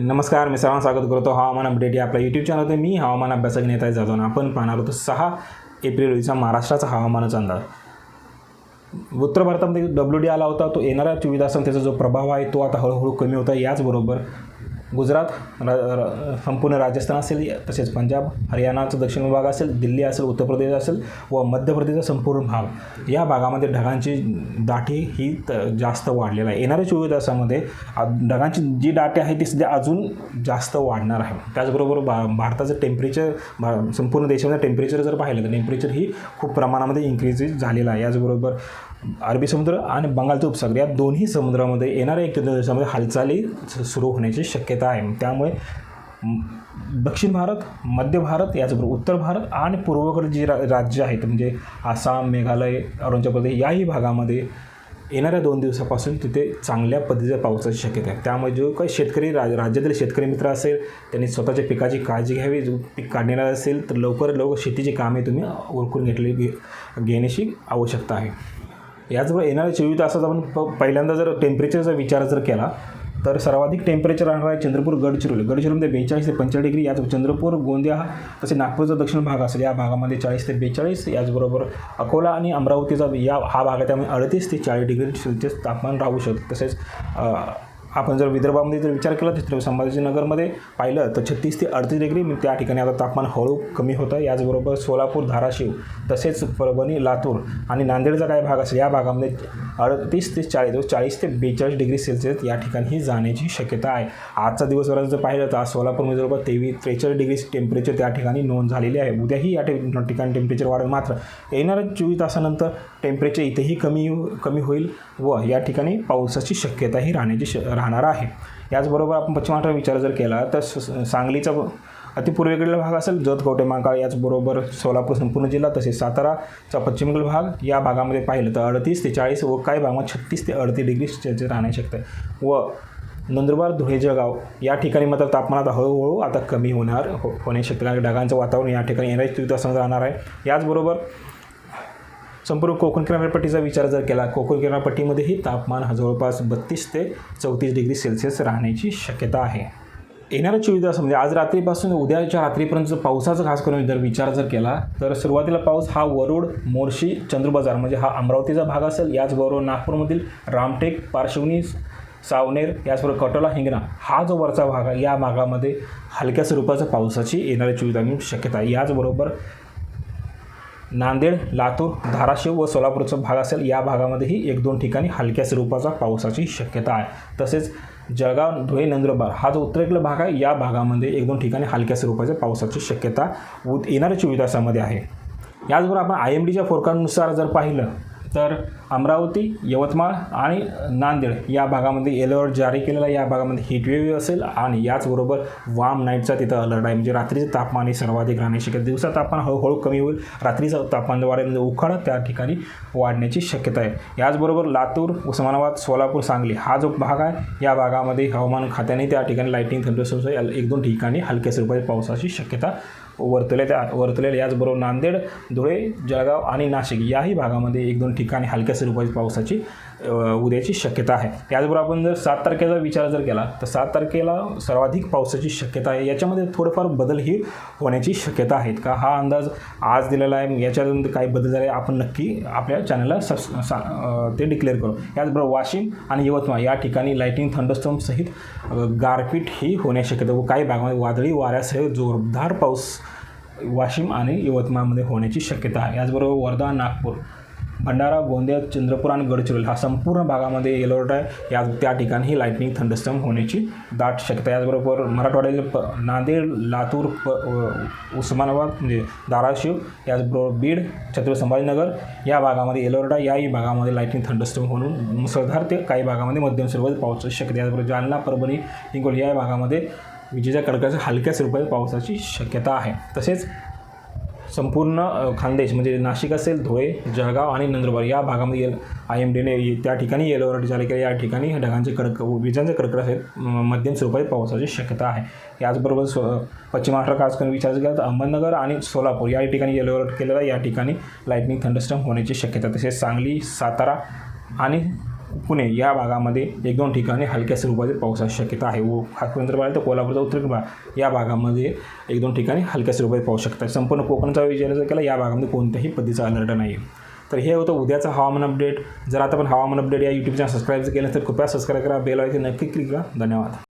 नमस्कार मी सर्वांना स्वागत करतो हवामान अपडेट या आपल्या यूट्यूब चॅनलवर मी हवामान अभ्यासक नेता जातो आणि आपण पाहणार होतो सहा एप्रिल रोजीचा महाराष्ट्राचा हवामानाचा अंदाज. उत्तर भारतामध्ये डब्ल्यू डी आला होता तो येणारा चोवीस तासात त्याचा जो प्रभाव आहे तो आता हळूहळू कमी होता याचबरोबर गुजरात रा रा- संपूर्ण राजस्थान असेल तसेच पंजाब हरियाणाचा दक्षिण विभाग असेल दिल्ली असेल उत्तर प्रदेश असेल व मध्य प्रदेशचा संपूर्ण भाग. या भागामध्ये ढगांची दाटी ही त जास्त वाढलेला आहे. येणाऱ्या चोवीस तासामध्ये ढगांची जी दाटी आहे ती सध्या अजून जास्त वाढणार आहे. त्याचबरोबर भा भारताचं टेम्परेचर भा संपूर्ण देशामध्ये टेम्परेचर जर पाहिलं तर टेम्परेचर ही खूप प्रमाणामध्ये इन्क्रीज झालेलं आहे. याचबरोबर अरबी समुद्र आणि बंगालचा उपसागर या दोन्ही समुद्रामध्ये येणाऱ्या एक दिवसामध्ये हालचाली सुरू होण्याची शक्यता आहे. त्यामुळे दक्षिण भारत मध्य भारत याचबरोबर उत्तर भारत आणि पूर्वेकडे जी रा राज्य आहेत म्हणजे आसाम मेघालय अरुणाचल प्रदेश याही भागामध्ये येणाऱ्या दोन दिवसापासून तिथे चांगल्या पद्धतीच्या पावसाची शक्यता आहे. त्यामुळे जो काही शेतकरी राज राज्यातील शेतकरी मित्र असेल त्यांनी स्वतःच्या पिकाची काळजी घ्यावी जो पीक काढणार असेल तर लवकर लवकर शेतीची कामे तुम्ही ओळखून घेतली घेण्याची आवश्यकता आहे. याचबरोबर येणाऱ्या चोवीस तासात आपण प पहिल्यांदा जर टेम्परेचरचा विचार जर केला तर सर्वाधिक टेम्परेचर राहणार आहे चंद्रपूर गडचिरोली. गडचिरोलीमध्ये बेचाळीस ते पंचेचाळीस डिग्री याच चंद्रपूर गोंदिया तसे नागपूरचा दक्षिण भाग असेल या भागामध्ये चाळीस ते बेचाळीस याचबरोबर अकोला आणि अमरावतीचा या हा भाग आहे त्यामुळे अडतीस ते चाळीस डिग्री सेल्सिअस तापमान राहू शकतं. तसेच आपण जर विदर्भामध्ये जर विचार केला तर संभाजीनगरमध्ये पाहिलं तर छत्तीस ते अडतीस डिग्री त्या ठिकाणी आता तापमान हळू कमी होतं. याचबरोबर सोलापूर धाराशिव तसेच परभणी लातूर आणि नांदेडचा काही भाग असेल या भागामध्ये अडतीस ते चाळीस म्हणजे चाळीस ते बेचाळीस डिग्री सेल्सिअस या ठिकाणी ही जाण्याची शक्यता आहे. आजचा दिवसभरात जर पाहिलं तर आज सोलापूरमध्ये जवळपास तेवीस त्रेचाळीस डिग्री टेम्परेचर त्या ठिकाणी नोंद झालेली आहे. उद्याही या ठिकाणी टेम्परेचर वाढेल. मात्र येणाऱ्या चोवीस तासानंतर टेम्परेचर इथेही कमी कमी होईल व या ठिकाणी पावसाची शक्यताही राहण्याची श राहणार आहे. याचबरोबर आपण पश्चिम महाराष्ट्र विचार जर केला तर स- सांगलीचा अतिपूर्वेकडील भाग असेल जत कवटे मांकाळ याचबरोबर सोलापूर संपूर्ण जिल्हा तसेच साताराचा पश्चिमेकडील भाग या भागामध्ये पाहिलं तर अडतीस ते चाळीस व काही भागामध्ये छत्तीस ते अडतीस डिग्री सेल्सिअस राहण्याची शकतं व नंदुरबार धुळे जळगाव या ठिकाणी मात्र तापमानात हळूहळू आता कमी होणार हो होण्याची शक्यता आहे. ढगांचं वातावरण या ठिकाणी येणाऱ्या चोवीस तासात राहणार आहे. याचबरोबर संपूर्ण कोकण किनारपट्टीचा विचार जर केला कोकण किनारपट्टीमध्येही तापमान हा जवळपास बत्तीस ते चौतीस डिग्री सेल्सिअस राहण्याची शक्यता आहे. येणाऱ्या चोवीस तासामध्ये आज रात्रीपासून उद्याच्या रात्रीपर्यंत पावसाचा खास करून जर विचार जर केला तर सुरुवातीला पाऊस हा वरुड मोर्शी चंद्रबाजार म्हणजे हा अमरावतीचा भाग असेल याचबरोबर नागपूरमधील रामटेक पार्श्वनी सावनेर याचबरोबर कटोला हिंगणा हा जो वरचा भाग आहे या भागामध्ये हलक्या स्वरूपाचा पावसाची येणाऱ्या चोवीस शक्यता आहे. याचबरोबर नांदेड लातूर धाराशिव व सोलापूरचा भाग असेल या भागामध्येही एक दोन ठिकाणी हलक्या स्वरूपाचा पावसाची शक्यता आहे. तसेच जळगाव धुळे नंदुरबार हा जो उत्तरेकडला भाग आहे या भागामध्ये एक दोन ठिकाणी हलक्या स्वरूपाच्या पावसाची शक्यता उद येणाऱ्या चोवीस तासामध्ये आहे. याचबरोबर आपण आय एम डीच्या फोरकानुसार जर पाहिलं तर अमरावती यवतमाळ आणि नांदेड या भागामध्ये येलो अलर्ट जारी केलेला या भागामध्ये हीटवेव्ह असेल आणि याचबरोबर वाम नाईटचा तिथं अलर्ट आहे. म्हणजे रात्रीचं तापमान हे सर्वाधिक राहण्याची शक्यता दिवसा तापमान हळूहळू कमी होईल. रात्रीचं तापमान वाढेल म्हणजे उखाडा त्या ठिकाणी वाढण्याची शक्यता आहे. याचबरोबर लातूर उस्मानाबाद सोलापूर सांगली हा जो भाग आहे या भागामध्ये हवामान खात्याने त्या ठिकाणी लाईटिंग थंडरस्टॉर्म्स एक दोन ठिकाणी हलक्या स्वरूपाच्या पावसाची शक्यता वर्तवल्या त्या वर्तवलेल्या याचबरोबर नांदेड धुळे जळगाव आणि नाशिक याही भागामध्ये एक दोन ठिकाणी हलक्या स्वरूपाची पावसाची उद्याची शक्यता आहे. त्याचबरोबर आपण जर सात तारखेचा विचार जर केला तर सात तारखेला सर्वाधिक पावसाची शक्यता आहे. याच्यामध्ये थोडंफार बदलही होण्याची शक्यता आहेत का? हा अंदाज आज दिलेला आहे. याच्यानंतर काही बदल झाले आपण नक्की आपल्या चॅनलला सबस सा- ते डिक्लेअर करू. याचबरोबर वाशिम आणि यवतमाळ या ठिकाणी लाईटिंग थंडस्टॉमसहित गारपीट ही होण्याची शक्यता व काही भागामध्ये वादळी वाऱ्यासह जोरदार पाऊस वाशिम आणि यवतमाळमध्ये होण्याची शक्यता आहे. याचबरोबर वर्धा नागपूर भंडारा गोंदिया चंद्रपूर आणि गडचिरोली हा संपूर्ण भागामध्ये येलो अलर्ट आहे. या त्या ठिकाणी लाईटनिंग थंडस्टम होण्याची दाट शक्यता याचबरोबर मराठवाड्यातील प नांदेड लातूर प उस्मानाबाद म्हणजे धाराशिव याचबरोबर बीड छत्रपती संभाजीनगर या भागामध्ये येलो अलर्ट आहे. याही भागामध्ये लाईटनिंग थंडस्टम होऊन मुसळधार ते काही भागामध्ये मध्यम स्वरूपात पावसाची शक्यता याचबरोबर जालना परभणी हिंगोली या भागामध्ये विजेच्या कडकाच्या हलक्या स्वरूपात पावसाची शक्यता आहे. तसेच संपूर्ण खानदेश म्हणजे नाशिक असेल धुळे जळगाव आणि नंदुरबार या भागामध्ये आय एम डीने त्या ठिकाणी येलो अलर्ट जारी केले या ठिकाणी ढगांचे कडक विजांचे कडकड आहेत मध्यम स्वरूपात पावसाची शक्यता आहे. याचबरोबर स्व पश्चिम महाराष्ट्र खास करून विचार केला तर अहमदनगर आणि सोलापूर या ठिकाणी येलो अलर्ट केलेला या ठिकाणी लाईटनिंग थंडस्टम होण्याची शक्यता तसेच सांगली सातारा आणि पुणे या भागामध्ये एक दोन ठिकाणी हलक्या स्वरूपातील पावसाची शक्यता आहे. व खासपर्यंत पाहिलं तर कोल्हापूरचा उत्तर भाग या भागामध्ये एक दोन ठिकाणी हलक्या स्वरूपात पाऊस शकता संपूर्ण कोकणचा विचार जर केला या भागामध्ये कोणत्याही पद्धतीचा अलर्ट नाही आहे तर हे होतं उद्याचं हवामान अपडेट. जर आता आपण हवामान अपडेट या यूट्यूब चॅनल सबस्क्राईब केलं तर कृपया सबस्क्राईब करा बेल आयकॉन नक्की क्लिक करा. धन्यवाद.